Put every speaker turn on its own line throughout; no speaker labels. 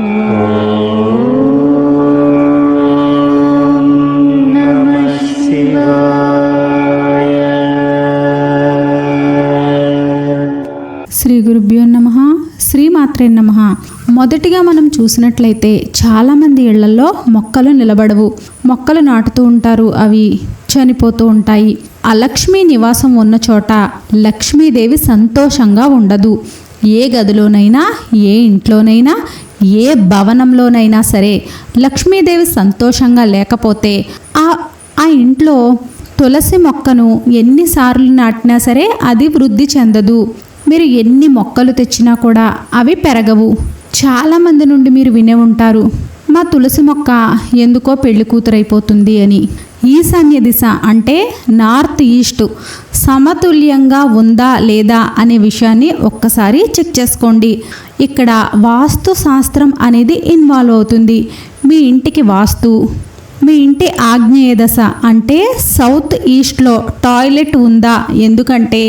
శ్రీ గురుభ్యో నమ శ్రీమాత్రే నమ. మొదటిగా మనం చూసినట్లయితే చాలామంది ఇళ్ళలో మొక్కలు నిలబడవు. మొక్కలు నాటుతూ ఉంటారు అవి చనిపోతూ ఉంటాయి. అలక్ష్మి నివాసం ఉన్న చోట లక్ష్మీదేవి సంతోషంగా ఉండదు. ఏ గదిలోనైనా ఏ ఇంట్లోనైనా ఏ భవనంలోనైనా సరే లక్ష్మీదేవి సంతోషంగా లేకపోతే ఆ ఆ ఇంట్లో తులసి మొక్కను ఎన్నిసార్లు నాటినా సరే అది వృద్ధి చెందదు. మీరు ఎన్ని మొక్కలు తెచ్చినా కూడా అవి పెరగవు. చాలామంది నుండి మీరు వినే ఉంటారు మా తులసి మొక్క ఎందుకో పెళ్ళి కూతురైపోతుంది అని. ఈశాన్య దిశ అంటే నార్త్ ఈస్ట్. సమతుల్యంగా ఉందా లేదా అనే విషయాన్ని ఒక్కసారి చెక్ చేసుకోండి. ఇక్కడ వాస్తు శాస్త్రం అనేది ఇన్వాల్వ్ అవుతుంది. మీ ఇంటికి వాస్తు మీ ఇంటి ఆగ్నేయ దశ అంటే సౌత్ ఈస్ట్లో టాయిలెట్ ఉందా? ఎందుకంటే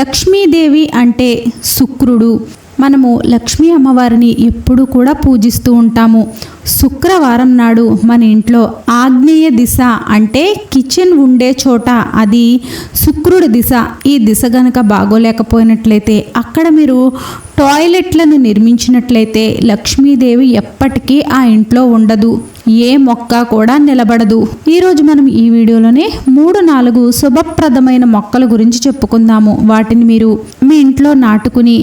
లక్ష్మీదేవి అంటే శుక్రుడు. మనము లక్ష్మీ అమ్మవారిని ఎప్పుడు కూడా పూజిస్తూ ఉంటాము. శుక్రవారం నాడు మన ఇంట్లో ఆగ్నేయ దిశ అంటే కిచెన్ ఉండే చోట అది శుక్రుడి దిశ. ఈ దిశ గనక బాగోలేకపోయినట్లయితే అక్కడ మీరు టాయిలెట్లను నిర్మించినట్లయితే లక్ష్మీదేవి ఎప్పటికీ ఆ ఇంట్లో ఉండదు. ఏ మొక్క కూడా నిలబడదు. ఈరోజు మనం ఈ వీడియోలోనే మూడు నాలుగు శుభప్రదమైన మొక్కల గురించి చెప్పుకుందాము. వాటిని మీరు మీ ఇంట్లో నాటుకుని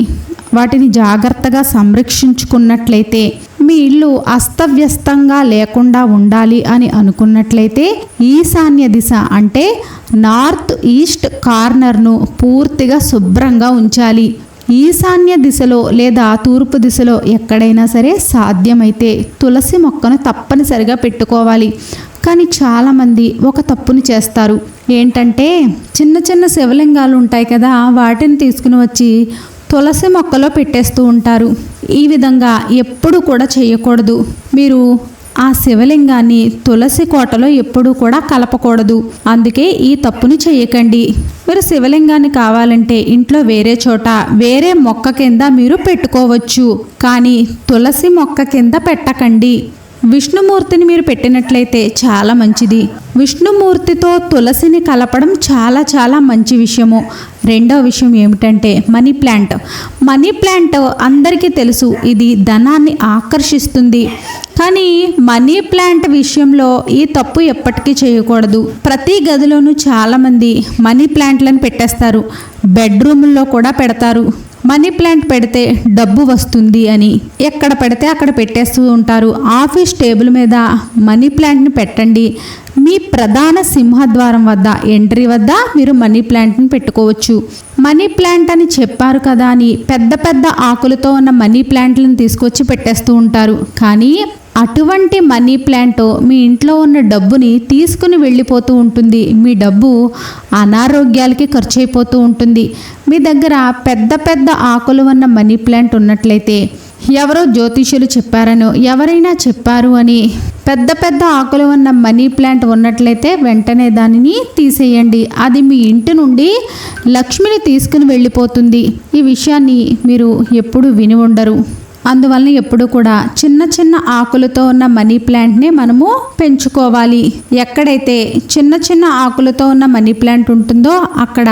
వాటిని జాగ్రత్తగా సంరక్షించుకున్నట్లయితే మీ ఇల్లు అస్తవ్యస్తంగా లేకుండా ఉండాలి అని అనుకున్నట్లయితే ఈశాన్య దిశ అంటే నార్త్ ఈస్ట్ కార్నర్ను పూర్తిగా శుభ్రంగా ఉంచాలి. ఈశాన్య దిశలో లేదా తూర్పు దిశలో ఎక్కడైనా సరే సాధ్యమైతే తులసి మొక్కను తప్పనిసరిగా పెట్టుకోవాలి. కానీ చాలామంది ఒక తప్పుని చేస్తారు. ఏంటంటే చిన్న చిన్న శివలింగాలు ఉంటాయి కదా వాటిని తీసుకుని వచ్చి తులసి మొక్కలో పెట్టేస్తూ ఉంటారు. ఈ విధంగా ఎప్పుడు కూడా చేయకూడదు. మీరు ఆ శివలింగాన్ని తులసి కోటలో ఎప్పుడూ కూడా కలపకూడదు. అందుకే ఈ తప్పుని చేయకండి. మీరు శివలింగాన్ని కావాలంటే ఇంట్లో వేరే చోట వేరే మొక్క కింద మీరు పెట్టుకోవచ్చు. కానీ తులసి మొక్క కింద పెట్టకండి. విష్ణుమూర్తిని మీరు పెట్టినట్లయితే చాలా మంచిది. విష్ణుమూర్తితో తులసిని కలపడం చాలా చాలా మంచి విషయము. రెండో విషయం ఏమిటంటే మనీ ప్లాంట్. మనీ ప్లాంట్ అందరికీ తెలుసు. ఇది ధనాన్ని ఆకర్షిస్తుంది. కానీ మనీ ప్లాంట్ విషయంలో ఈ తప్పు ఎప్పటికీ చేయకూడదు. ప్రతి గదిలోనూ చాలామంది మనీ ప్లాంట్లను పెట్టేస్తారు. బెడ్రూమ్లో కూడా పెడతారు. మనీ ప్లాంట్ పెడితే డబ్బు వస్తుంది అని ఎక్కడ పెడితే అక్కడ పెట్టేస్తూ ఉంటారు. ఆఫీస్ టేబుల్ మీద మనీ ప్లాంట్ని పెట్టండి. మీ ప్రధాన సింహద్వారం వద్ద ఎంట్రీ వద్ద మీరు మనీ ప్లాంట్ని పెట్టుకోవచ్చు. మనీ ప్లాంట్ అని చెప్పారు కదా అని పెద్ద పెద్ద ఆకులతో ఉన్న మనీ ప్లాంట్లను తీసుకొచ్చి పెట్టేస్తూ ఉంటారు. కానీ అటువంటి మనీ ప్లాంట్ మీ ఇంట్లో ఉన్న డబ్బుని తీసుకుని వెళ్ళిపోతూ ఉంటుంది. మీ డబ్బు అనారోగ్యాలకి ఖర్చు అయిపోతూ ఉంటుంది. మీ దగ్గర పెద్ద పెద్ద ఆకులు ఉన్న మనీ ప్లాంట్ ఉన్నట్లయితే ఎవరో జ్యోతిష్యులు చెప్పారనో ఎవరైనా చెప్పారు అని పెద్ద పెద్ద ఆకులు ఉన్న మనీ ప్లాంట్ ఉన్నట్లయితే వెంటనే దానిని తీసేయండి. అది మీ ఇంటి నుండి లక్ష్మిని తీసుకుని వెళ్ళిపోతుంది. ఈ విషయాన్ని మీరు ఎప్పుడు విని ఉండరు. అందువలన ఎప్పుడు కూడా చిన్న చిన్న ఆకులతో ఉన్న మనీ ప్లాంట్ని మనము పెంచుకోవాలి. ఎక్కడైతే చిన్న చిన్న ఆకులతో ఉన్న మనీ ప్లాంట్ ఉంటుందో అక్కడ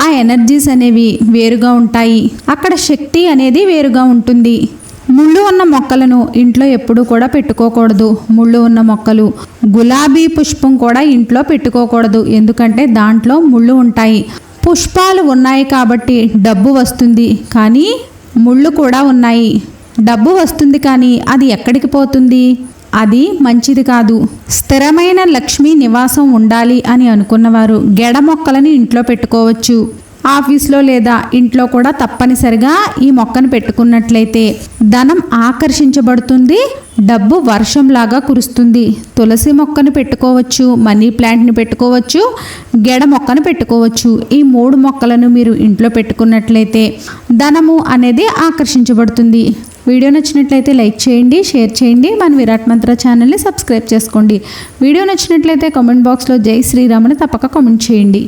ఆ ఎనర్జీస్ అనేవి వేరుగా ఉంటాయి. అక్కడ శక్తి అనేది వేరుగా ఉంటుంది. ముళ్ళు ఉన్న మొక్కలను ఇంట్లో ఎప్పుడూ కూడా పెట్టుకోకూడదు. ముళ్ళు ఉన్న మొక్కలు గులాబీ పుష్పం కూడా ఇంట్లో పెట్టుకోకూడదు. ఎందుకంటే దాంట్లో ముళ్ళు ఉంటాయి. పుష్పాలు ఉన్నాయి కాబట్టి డబ్బు వస్తుంది. కానీ ముళ్ళు కూడా ఉన్నాయి. డబ్బు వస్తుంది కానీ అది ఎక్కడికి పోతుంది? అది మంచిది కాదు. స్థిరమైన లక్ష్మీ నివాసం ఉండాలి అని అనుకున్నవారు గెడ మొక్కలని ఇంట్లో పెట్టుకోవచ్చు. ఆఫీస్లో లేదా ఇంట్లో కూడా తప్పనిసరిగా ఈ మొక్కను పెట్టుకున్నట్లయితే ధనం ఆకర్షించబడుతుంది డబ్బు వర్షంలాగా కురుస్తుంది. తులసి మొక్కను పెట్టుకోవచ్చు మనీ ప్లాంట్ని పెట్టుకోవచ్చు గెడ మొక్కను పెట్టుకోవచ్చు. ఈ మూడు మొక్కలను మీరు ఇంట్లో పెట్టుకున్నట్లయితే ధనము అనేది ఆకర్షించబడుతుంది. వీడియో నచ్చినట్లయితే లైక్ చేయండి షేర్ చేయండి. మన విరాట్ మంత్ర ఛానల్ని సబ్స్క్రైబ్ చేసుకోండి. వీడియో నచ్చినట్లయితే కామెంట్ బాక్స్లో జై శ్రీరామ్ అని తప్పక కామెంట్ చేయండి.